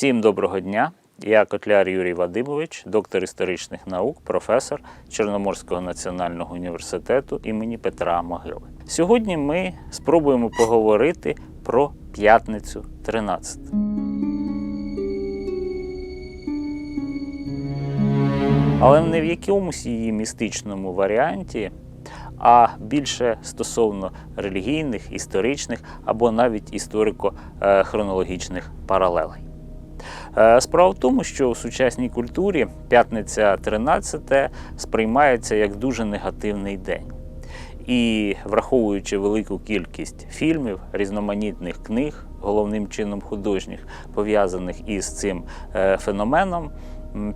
Всім доброго дня. Я Котляр Юрій Вадимович, доктор історичних наук, професор Чорноморського національного університету імені Петра Могили. Сьогодні ми спробуємо поговорити про п'ятницю 13. Але не в якомусь її містичному варіанті, а більше стосовно релігійних, історичних або навіть історико-хронологічних паралелей. Е, Справа в тому, що в сучасній культурі п'ятниця 13 сприймається як дуже негативний день. І враховуючи велику кількість фільмів, різноманітних книг, головним чином художніх, пов'язаних із цим е, феноменом,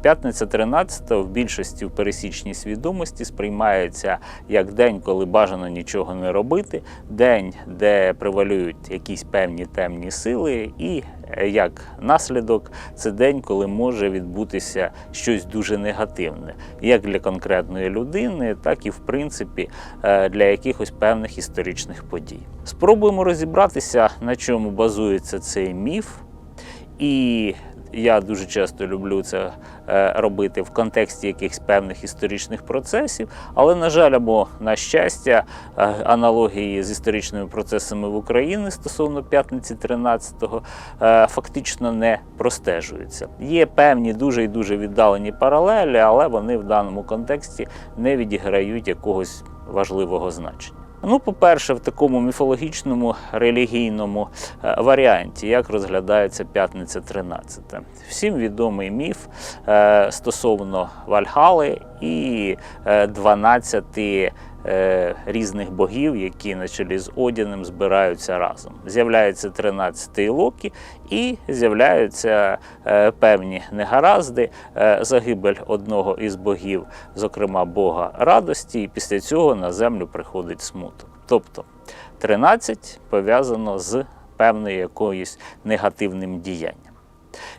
п'ятниця 13 в більшості в пересічній свідомості сприймається як день, коли бажано нічого не робити, день, де превалюють якісь певні темні сили, і е, як наслідок, це день, коли може відбутися щось дуже негативне, як для конкретної людини, так і в принципі е, для якихось певних історичних подій. Спробуємо розібратися, на чому базується цей міф. І я дуже часто люблю це е, робити в контексті якихось певних історичних процесів, але, на жаль, або на щастя, е, аналогії з історичними процесами в Україні стосовно п'ятниці 13-го е, фактично не простежуються. Є певні дуже і дуже віддалені паралелі, але вони в даному контексті не відіграють якогось важливого значення. Ну, по-перше, в такому міфологічному релігійному е, варіанті, як розглядається п'ятниця 13. Всім відомий міф е, стосовно Вальгали і е, 12 е, різних богів, які на чолі з Одіним збираються разом. З'являється 13-й Локі і з'являються е, певні негаразди, е, загибель одного із богів, зокрема Бога радості, і після цього на землю приходить смуток. Тобто 13 пов'язано з певною якоюсь негативним діянням.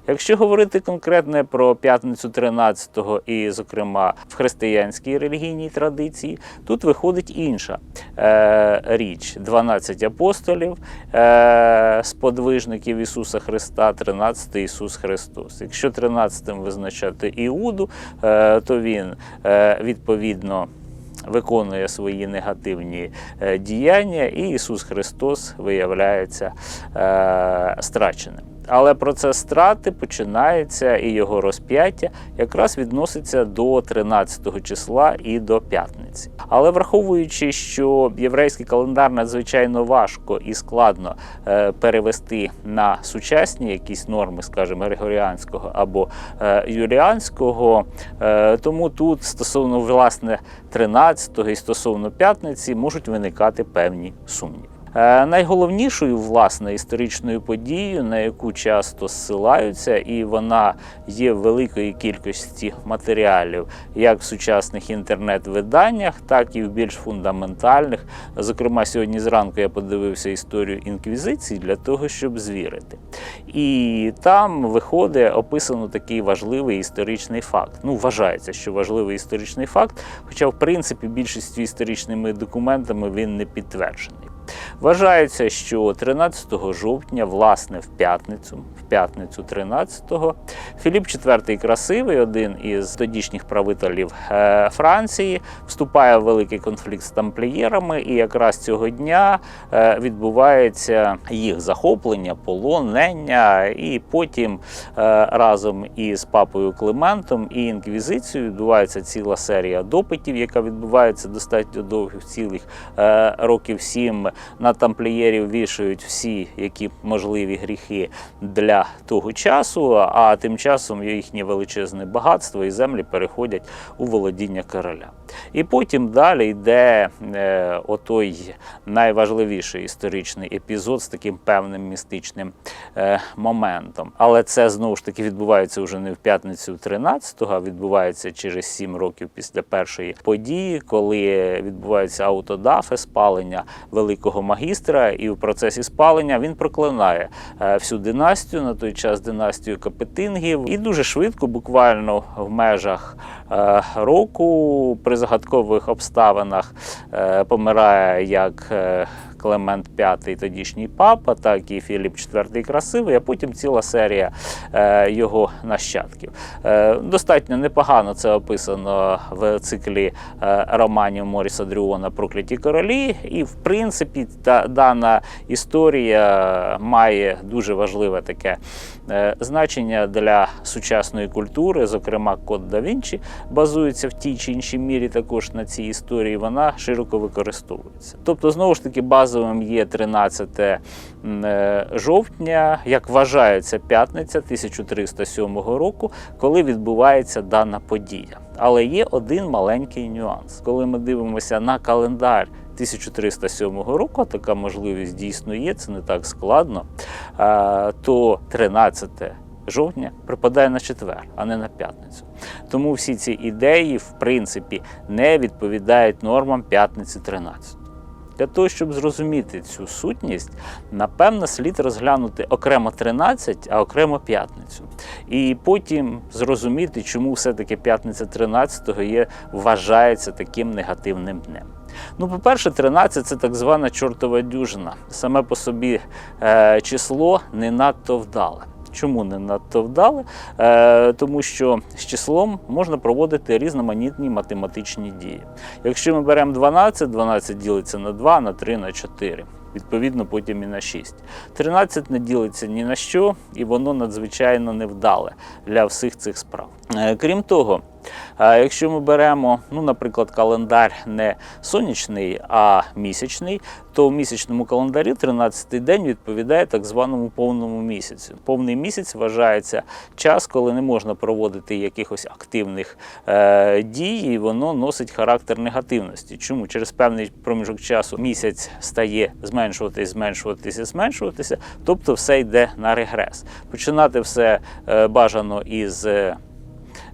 Якщо говорити конкретно про п'ятницю 13-го і, зокрема, в християнській релігійній традиції, тут виходить інша е, річ: 12 апостолів, е, сподвижників Ісуса Христа, 13 Ісус Христос. Якщо 13-м визначати Іуду, е, то він е, відповідно. Виконує свої негативні е, діяння, і Ісус Христос виявляється е, страченим. Але процес страти починається і його розп'яття якраз відноситься до 13 числа і до п'ятниці. Але враховуючи, що єврейський календар надзвичайно важко і складно е, перевести на сучасні якісь норми, скажімо, григоріанського або е, юліанського, е, тому тут стосовно власне 13 і стосовно п'ятниці можуть виникати певні сумніви. Е, Найголовнішою власне історичною подією, на яку часто зсилаються, і вона є в великої кількості матеріалів, як в сучасних інтернет-виданнях, так і в більш фундаментальних. Зокрема, сьогодні зранку я подивився історію інквізиції для того, щоб звірити. І там виходить описано такий важливий історичний факт. Ну, вважається, що важливий історичний факт, хоча, в принципі, більшістю історичними документами він не підтверджений. Вважається, що 13 жовтня, власне, в п'ятницю, в п'ятницю 13-го, Філіп IV Красивий, один із тодішніх правителів е, Франції, вступає в великий конфлікт з тамплієрами, і якраз цього дня е, відбувається їх захоплення, полонення, і потім е, разом із папою Климентом і інквізицією відбувається ціла серія допитів, яка відбувається достатньо довгих цілих років сім. На тамплієрів вішають всі, які можливі гріхи для того часу, а тим часом їхнє величезне багатство і землі переходять у володіння короля. І потім далі йде е, отой найважливіший історичний епізод з таким певним містичним е, моментом. Але це знову ж таки відбувається вже не в п'ятницю 13-го, а відбувається через 7 років після першої події, коли відбувається аутодафе, спалення великого магістра, і в процесі спалення він проклинає е, всю династію на той час династію Капетингів, і дуже швидко, буквально в межах е, року, при загадкових обставинах е, помирає як е, Клемент V, тодішній папа, так і Філіп IV Красивий, а потім ціла серія е, його нащадків. Е, достатньо непогано це описано в циклі е, романів Моріса Дрюона Прокляті королі. І, в принципі, та, дана історія має дуже важливе таке значення для сучасної культури. Зокрема, код да Вінчі базується в тій чи іншій мірі також на цій історії. Вона широко використовується. Тобто, знову ж таки, базовим є 13 е, жовтня, як вважається п'ятниця 1307 року, коли відбувається дана подія. Але є один маленький нюанс. Коли ми дивимося на календар 1307 року, така можливість дійсно є, це не так складно, то 13 жовтня припадає на четвер, а не на п'ятницю. Тому всі ці ідеї, в принципі, не відповідають нормам п'ятниці 13. Для того, щоб зрозуміти цю сутність, напевно, слід розглянути окремо 13, а окремо п'ятницю. І потім зрозуміти, чому все-таки п'ятниця 13 є, вважається таким негативним днем. Ну, по-перше, 13 це так звана чортова дюжина. Саме по собі е, число не надто вдале. Чому не надто вдале? Е, тому що з числом можна проводити різноманітні математичні дії. Якщо ми беремо 12, 12 ділиться на 2, на 3, на 4. Відповідно, потім і на 6. 13 не ділиться ні на що, і воно надзвичайно невдале для всіх цих справ. Е, Крім того, е, якщо ми беремо, ну, наприклад, календар не сонячний, а місячний, то в місячному календарі 13-й день відповідає так званому повному місяцю. Повний місяць вважається час, коли не можна проводити якихось активних е, дій, і воно носить характер негативності. Чому? Через певний проміжок часу місяць стає зменшуватись, зменшуватися, зменшуватися, тобто все йде на регрес. Починати все е, бажано із.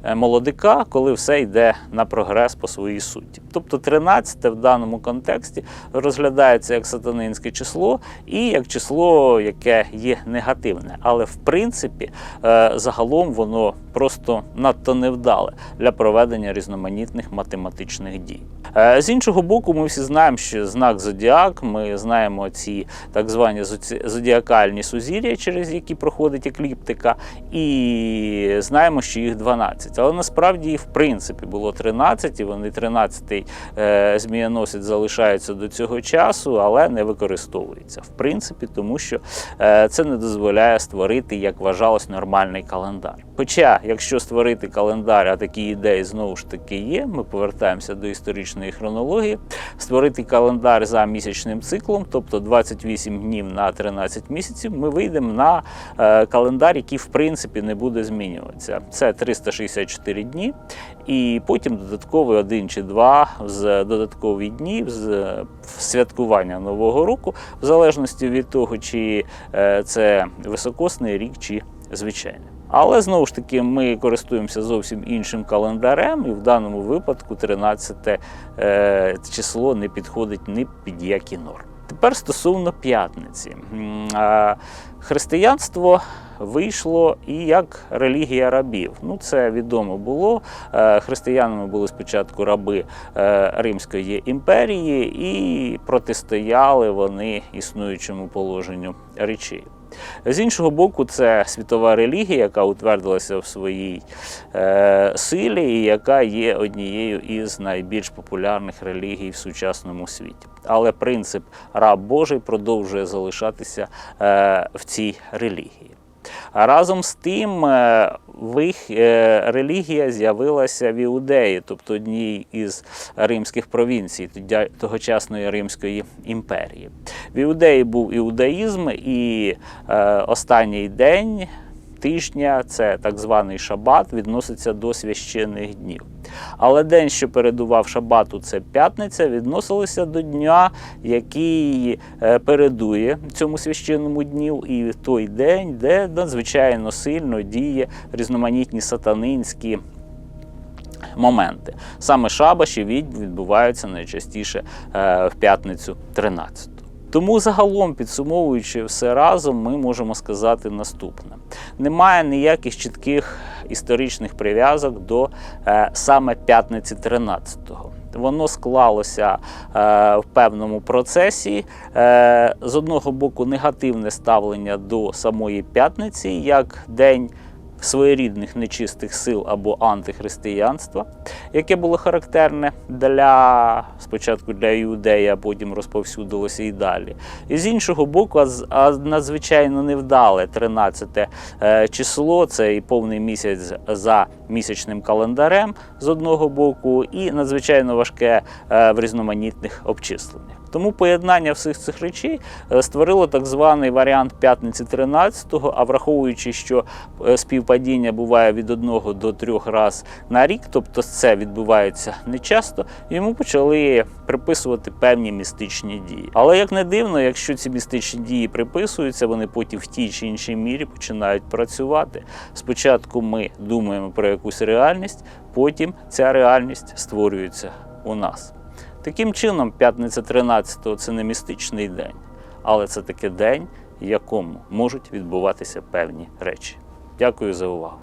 Е, молодика, коли все йде на прогрес по своїй суті. Тобто 13 в даному контексті розглядається як сатанинське число і як число, яке є негативне. Але в принципі е, загалом воно просто надто невдале для проведення різноманітних математичних дій. Е, З іншого боку, ми всі знаємо, що знак зодіак, ми знаємо ці так звані зодіакальні сузір'я, через які проходить екліптика, і знаємо, що їх 12. Але насправді в принципі було 13, і вони 13-й е, змієносець залишаються до цього часу, але не використовується. В принципі, тому що е, це не дозволяє створити, як вважалось, нормальний календар. Хоча, якщо створити календар, а такі ідеї знову ж таки є, ми повертаємося до історичної хронології, створити календар за місячним циклом, тобто 28 днів на 13 місяців, ми вийдемо на е, календар, який в принципі не буде змінюватися. Це 364 дні, і потім додатковий один чи два з додаткові дні з святкування Нового року, в залежності від того, чи е, це високосний рік, чи звичайний. Але знову ж таки ми користуємося зовсім іншим календарем, і в даному випадку 13 е, число не підходить ні під які норми. Тепер стосовно п'ятниці. Християнство вийшло і як релігія рабів. Ну, це відомо було. Е, Християнами були спочатку раби е, Римської імперії, і протистояли вони існуючому положенню речей. З іншого боку, це світова релігія, яка утвердилася в своїй е, силі, і яка є однією із найбільш популярних релігій в сучасному світі. Але принцип раб Божий продовжує залишатися е, в цій релігії. Разом з тим, е, в їх е, релігія з'явилася в Іудеї, тобто одній із римських провінцій тогочасної Римської імперії. В Іудеї був іудаїзм, і е, останній день тижня, це так званий шабат, відноситься до священних днів. Але день, що передував шабату, це п'ятниця, відносилися до дня, який е, передує цьому священному дню, і той день, де надзвичайно сильно діє різноманітні сатанинські моменти. Саме шабаші відбуваються найчастіше е, в п'ятницю 13. Тому загалом, підсумовуючи все разом, ми можемо сказати наступне: немає ніяких чітких історичних прив'язок до е, саме п'ятниці 13-го. Воно склалося е, в певному процесі. Е, з одного боку, негативне ставлення до самої п'ятниці як день своєрідних нечистих сил або антихристиянства, яке було характерне для спочатку для іудеї, а потім розповсюдилося і далі. І з іншого боку, надзвичайно невдале 13 е, число, це і повний місяць за місячним календарем з одного боку, і надзвичайно важке е, в різноманітних обчисленнях. Тому поєднання всіх цих речей е, створило так званий варіант п'ятниці 13-го, а враховуючи, що е, співпадіння буває від одного до трьох раз на рік, тобто це відбувається нечасто, йому почали приписувати певні містичні дії. Але як не дивно, якщо ці містичні дії приписуються, вони потім в тій чи іншій мірі починають працювати. Спочатку ми думаємо про якусь реальність, потім ця реальність створюється у нас. Таким чином, п'ятниця 13-го це не містичний день, але це таки день, в якому можуть відбуватися певні речі. Дякую за увагу.